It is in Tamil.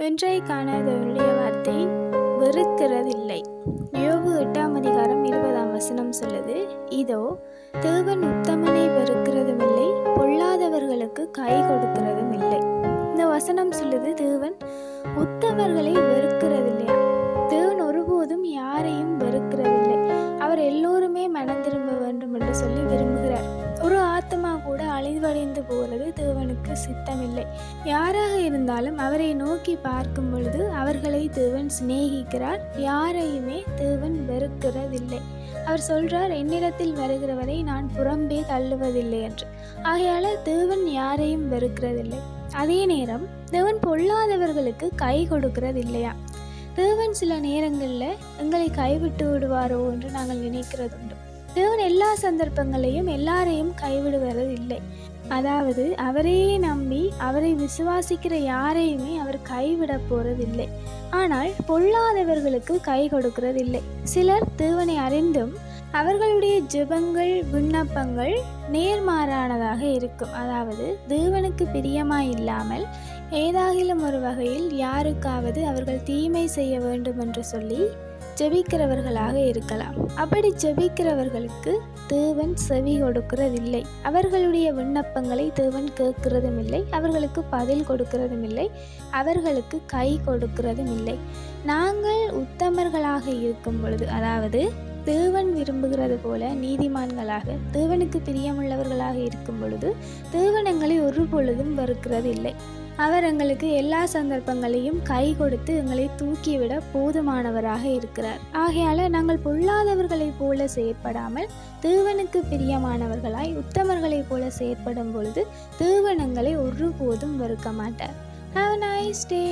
இன்றைக்கான தேவனுடைய வார்த்தை வெறுக்கிறதில்லை. யோபு எட்டாம் அதிகாரம் இருபதாம் வசனம் சொல்லுது இதோ தேவன் உத்தமனை வெறுக்கிறதும் இல்லை பொல்லாதவர்களுக்கு கை கொடுக்கிறதும் இல்லை இந்த வசனம் சொல்லுது தேவன் உத்தமர்களை கூட போவது தேவனுக்கு சித்தமில்லை. யாராக இருந்தாலும் அவரை நோக்கி பார்க்கும் பொழுது அவர்களை தேவன் சிநேகிக்கிறார். யாரையுமே தேவன் வெறுக்கிறதில்லை. அவர் சொல்றார் என்னிடத்தில் வருகிறவரை நான் புறம்பே தள்ளுவதில்லை என்று. ஆகையால தேவன் யாரையும் வெறுக்கிறதில்லை. அதே நேரம் தேவன் பொல்லாதவர்களுக்கு கை கொடுக்கிறதில்லையா? தேவன் சில நேரங்களில் எங்களை கைவிட்டு விடுவாரோ என்று நாங்கள் நினைக்கிறதுண்டு. தேவன் எல்லா சந்தர்ப்பங்களையும் எல்லாரையும் கைவிடுவது இல்லை அதாவது அவரையே நம்பி அவரை விசுவாசிக்கிற யாரையுமே அவர் கைவிட போறதில்லை. ஆனால் பொல்லாதவர்களுக்கு கை கொடுக்கிறதில்லை. சிலர் தேவனை அறிந்தும் அவர்களுடைய ஜெபங்கள் விண்ணப்பங்கள் நேர்மாறானதாக இருக்கும். அதாவது தேவனுக்கு பிரியமாய் இல்லாமல் ஏதாகிலும் ஒரு வகையில் யாருக்காவது அவர்கள் தீமை செய்ய வேண்டும் என்று சொல்லி ஜெபிக்கிறவர்களாக இருக்கலாம். அப்படி ஜெபிக்கிறவர்களுக்கு தேவன் செவி கொடுக்கிறதில்லை. அவர்களுடைய விண்ணப்பங்களை தேவன் கேட்கிறதும் இல்லை அவர்களுக்கு பதில் கொடுக்கிறதும் இல்லை அவர்களுக்கு கை கொடுக்கிறதும் இல்லை நாங்கள் உத்தமர்களாக இருக்கும் பொழுது அதாவது தேவன் விரும்புகிறது போல நீதிமான்களாக தேவனுக்கு பிரியமுள்ளவர்களாக இருக்கும் பொழுது தேவன் எங்களை ஒரு பொழுதும் வெறுக்கிறது இல்லை அவர் எங்களுக்கு எல்லா சந்தர்ப்பங்களையும் கை கொடுத்து எங்களை தூக்கிவிட போதுமானவராக இருக்கிறார். ஆகையால நாங்கள் பொல்லாதவர்களைப் போல செயற்படாமல் தேவனுக்கு பிரியமானவர்களாய் உத்தமர்களைப் போல செயற்படும் பொழுது தேவனங்களை ஒருபோதும் வெறுக்க மாட்டார். Have nice day